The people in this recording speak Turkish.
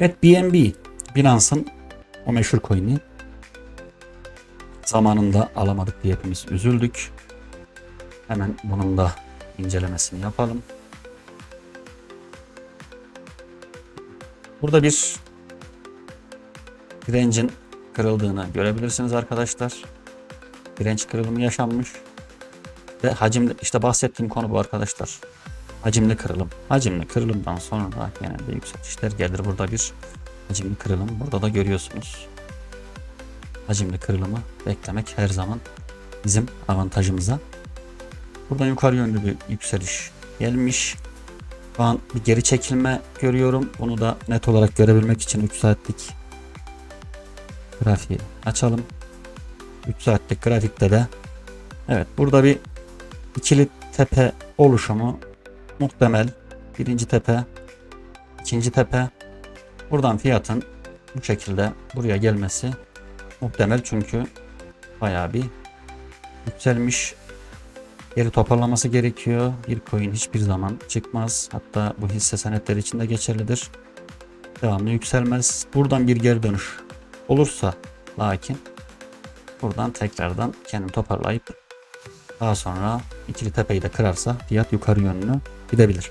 Evet BNB Binance'ın o meşhur coin'i zamanında alamadık diye hepimiz üzüldük. Hemen bunun da incelemesini yapalım. Burada bir direncin kırıldığını görebilirsiniz arkadaşlar. Direnç kırılımı yaşanmış. Ve hacimli işte bahsettiğim konu bu arkadaşlar. Hacimli kırılım. Hacimli kırılımdan sonra da genelde yükselişler gelir. Burada bir hacimli kırılım. Burada da görüyorsunuz. Hacimli kırılımı beklemek her zaman bizim avantajımıza. Buradan yukarı yönlü bir yükseliş gelmiş. Şu an bir geri çekilme görüyorum. Bunu da net olarak görebilmek için 3 saatlik grafiği açalım. 3 saatlik grafikte de evet burada bir ikili tepe oluşumu muhtemel. Birinci tepe, ikinci tepe. Buradan fiyatın bu şekilde buraya gelmesi muhtemel çünkü bayağı bir yükselmiş. Geri toparlaması gerekiyor. Bir coin hiçbir zaman çıkmaz. Hatta bu hisse senetleri için de geçerlidir. Devamlı yükselmez. Buradan bir geri dönüş olursa lakin buradan tekrardan kendini toparlayıp daha sonra ikili tepeyi de kırarsa fiyat yukarı yönlü gidebilir.